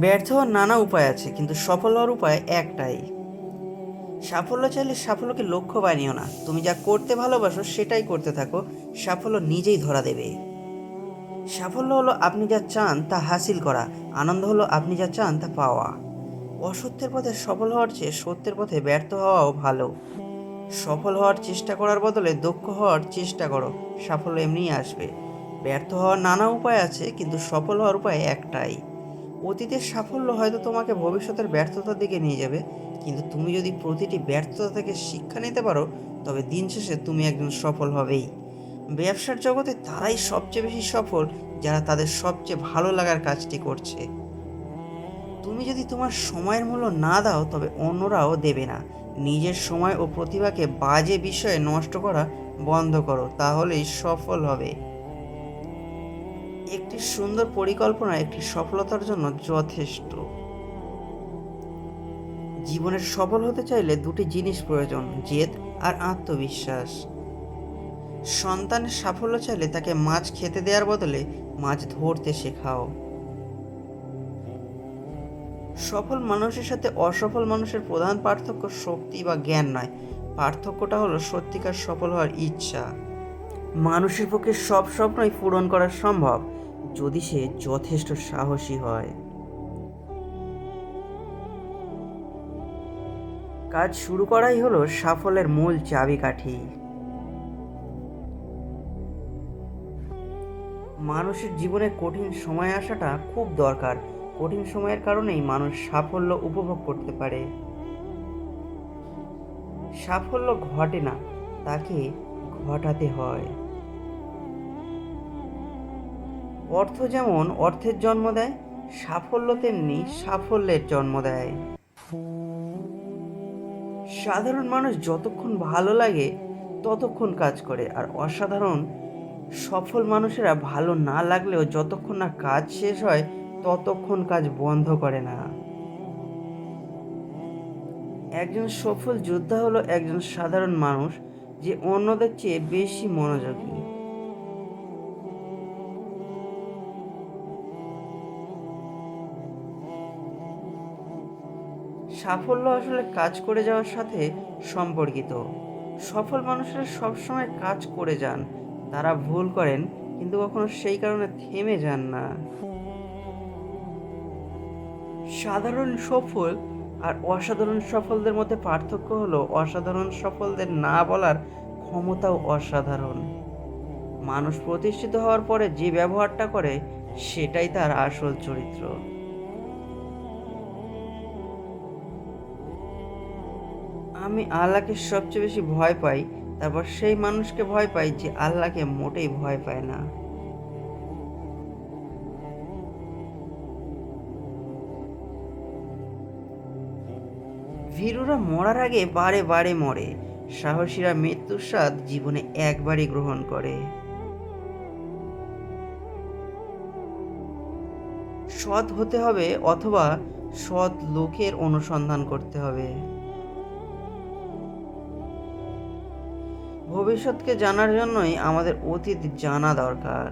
ব্যর্থ হওয়ার নানা উপায় আছে, কিন্তু সফল হওয়ার উপায় একটাই। সাফল্য চাইলে সাফল্যকে লক্ষ্য বানিও না। তুমি যা করতে ভালোবাসো, সেটাই করতে থাকো। সাফল্য নিজেই ধরা দেবে। সাফল্য হলো আপনি যা চান, তা হাসিল করা। আনন্দ হলো আপনি যা চান, তা পাওয়া। অসত্যের পথে সফল হওয়ার চেয়ে সত্যের পথে ব্যর্থ হওয়াও ভালো। সফল হওয়ার চেষ্টা করার বদলে দক্ষ হওয়ার চেষ্টা করো। সাফল্য এমনিই আসবে। ব্যর্থ হওয়ার নানা উপায় আছে, কিন্তু সফল হওয়ার উপায় একটাই। অতীতের সাফল্য হয়তো তোমাকে ভবিষ্যতের ব্যর্থতার দিকে নিয়ে যাবে, কিন্তু তুমি যদি প্রতিটি ব্যর্থতা থেকে শিক্ষা নিতে পারো, তবে দিন শেষে তুমি একজন সফল হবেই। ব্যবসার জগতে তারাই সবচেয়ে বেশি সফল, যারা তাদের সবচেয়ে ভালো লাগার কাজটি করছে। তুমি যদি তোমার সময়ের মূল্য না দাও, তবে অন্যরাও দেবে না। নিজের সময় ও প্রতিভাকে বাজে বিষয়ে নষ্ট করা বন্ধ করো, তাহলেই সফল হবে। একটি সুন্দর পরিকল্পনা, একটি সফলতার জন্য যথেষ্ট। জীবনের সফল হতে চাইলে দুটি জিনিস প্রয়োজন, জেদ আর আত্মবিশ্বাস। সন্তানের সাফল্য চাইলে তাকে মাছ খেতে দেওয়ার বদলে মাছ ধরতে শেখাও। সফল মানুষের সাথে অসফল মানুষের প্রধান পার্থক্য শক্তি বা জ্ঞান নয়। পার্থক্যটা হলো সত্যিকার সফল হওয়ার ইচ্ছা। মানুষের পক্ষে সব স্বপ্নই পূরণ করা সম্ভব যদি সে যথেষ্ট সাহসী হয়। কাজ শুরু করাই হলো সাফল্যের মূল চাবিকাঠি। মানুষের জীবনে কঠিন সময় আসাটা খুব দরকার। কঠিন সময়ের কারণেই মানুষ সাফল্য উপভোগ করতে পারে। সাফল্য ঘটে না, তাকে ঘটাতে হয়। অর্থ যেমন অর্থের জন্ম দেয়, সাফল্য তেমনি সাফল্যের জন্ম দেয়। সাধারণ মানুষ যতক্ষণ ভালো লাগে, ততক্ষণ কাজ করে। আর অসাধারণ, সফল মানুষেরা ভালো না লাগলেও যতক্ষণ না কাজ শেষ হয়, ততক্ষণ কাজ বন্ধ করে না। একজন সফল যোদ্ধা হলো একজন সাধারণ মানুষ যে অন্যদের চেয়ে বেশি মনোযোগী। সাফল্য আসলে কাজ করে যাওয়ার সাথে সম্পর্কিত। সফল মানুষেরা সবসময় কাজ করে যান। তারা ভুল করেন, কিন্তু কখনো সেই কারণে থেমে যান না। সাধারণ সফল আর অসাধারণ সফলদের মধ্যে পার্থক্য হলো, অসাধারণ সফলদের না বলার ক্ষমতাও অসাধারণ। মানুষ প্রতিষ্ঠিত হওয়ার পরে যে ব্যবহারটা করে, সেটাই তার আসল চরিত্র। আমি আল্লাহকে সবচেয়ে বেশি ভয় পাই, তারপর সেই মানুষকে ভয় পাই যে আল্লাহকে মোটেই ভয় পায় না। ভীরুরা মরার আগে বারে বারে মরে, সাহসীরা মৃত্যুর স্বাদ জীবনে একবারই গ্রহণ করে। সৎ হতে হবে অথবা সৎ লোকের অনুসন্ধান করতে হবে। ভবিষ্যৎকে জানার জন্যই আমাদের অতীত জানা দরকার।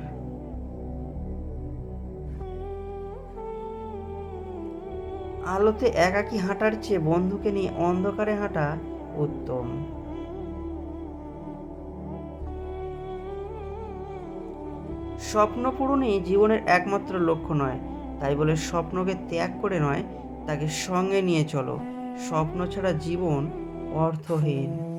আলোতে একাকী হাঁটার চেয়ে বন্ধুকে নিয়ে অন্ধকারে হাঁটা উত্তম। স্বপ্ন পূরণই জীবনের একমাত্র লক্ষ্য নয়, তাই বলে স্বপ্নকে ত্যাগ করে নয়, তাকে সঙ্গে নিয়ে চলো। স্বপ্ন ছাড়া জীবন অর্থহীন।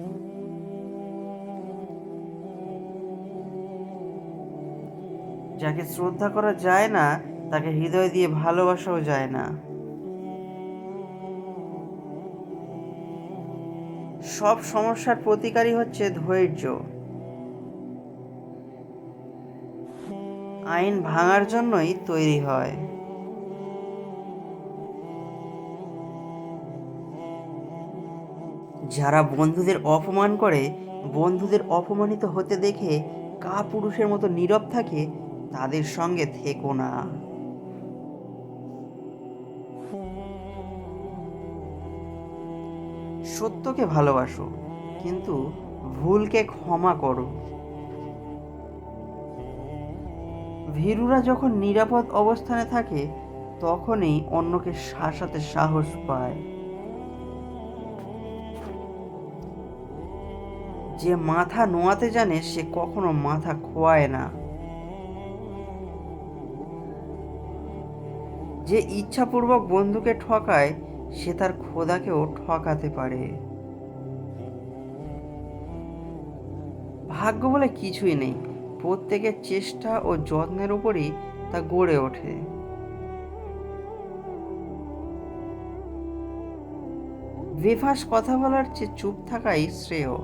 যাকে শ্রদ্ধা করা যায় না, তাকে হৃদয় দিয়ে ভালোবাসাও যায় না। সব সমস্যার প্রতিকারই হচ্ছে ধৈর্য। আইন ভাঙার জন্যই তৈরি হয়। যারা বন্ধুদের অপমান করে, বন্ধুদের অপমানিত হতে দেখে কা পুরুষের মতো নীরব থাকে তাদের সঙ্গে থেকো না। সত্যকে ভালোবাসো, কিন্তু ভুলকে ক্ষমা করো। ভীরুরা যখন নিরাপদ অবস্থানে থাকে, তখনই অন্যকে শাসাতে সাহস পায়। যে মাথা নোয়াতে জানে, সে কখনো মাথা খোয়ায় না। যে ইচ্ছাপূর্বক বন্ধুকে ঠকায়, সে তার খোদাকেও ঠকাতে পারে। ভাগ্য বলে কিছুই নেই। প্রত্যেকের চেষ্টা ও যত্নের উপরই তা গড়ে ওঠে। বেফাস কথা বলার চেয়ে চুপ থাকাই শ্রেয়।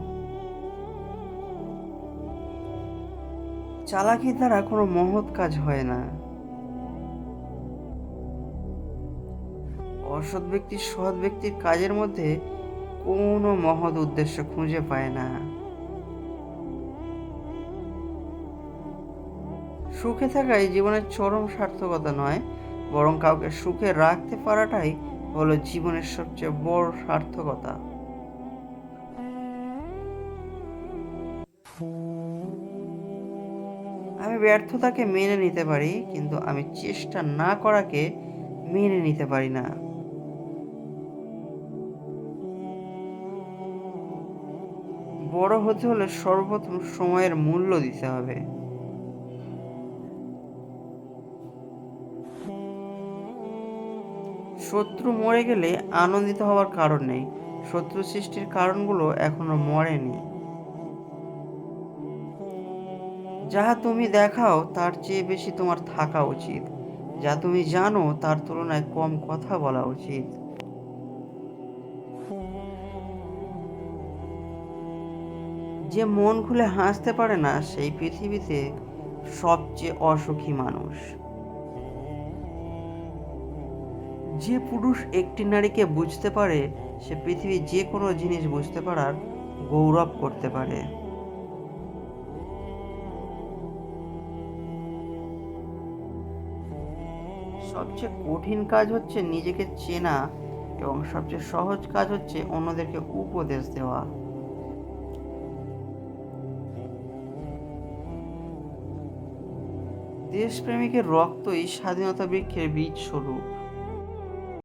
চালাকির দ্বারা কোনো মহৎ কাজ হয় না। অসৎ ব্যক্তি সৎ ব্যক্তির কাজের মধ্যে কোনো মহৎ উদ্দেশ্য খুঁজে পায় না। সুখে থাকাই জীবনের চরম সার্থকতা নয়, বরং কাউকে সুখে রাখতে পারাটাই হলো জীবনের সবচেয়ে বড় সার্থকতা। আমি ব্যর্থতাকে মেনে নিতে পারি, কিন্তু আমি চেষ্টা না করাকে মেনে নিতে পারি না। বড় হতে হলে সর্বপ্রথম সময়ের মূল্য দিতে হবে। শত্রু মরে গেলে আনন্দিত হওয়ার কারণ নেই। শত্রু সৃষ্টির কারণগুলো এখনও মরেনি। যাহা তুমি দেখাও, তার চেয়ে বেশি তোমার থাকা উচিত। যা তুমি জানো, তার তুলনায় কম কথা বলা উচিত। যে মন খুলে হাসতে পারে না, সেই পৃথিবীতে সবচেয়ে অসুখী মানুষ। যে পুরুষ একটি নারীকে বুঝতে পারে, সে পৃথিবীর যে কোনো জিনিস বুঝতে পারার গৌরব করতে পারে। সবচেয়ে কঠিন কাজ হচ্ছে নিজেকে চেনা এবং সবচেয়ে সহজ কাজ হচ্ছে অন্যদেরকে উপদেশ দেওয়া। দেশপ্রেমিকের রক্তই স্বাধীনতা বৃক্ষের বীজ স্বরূপ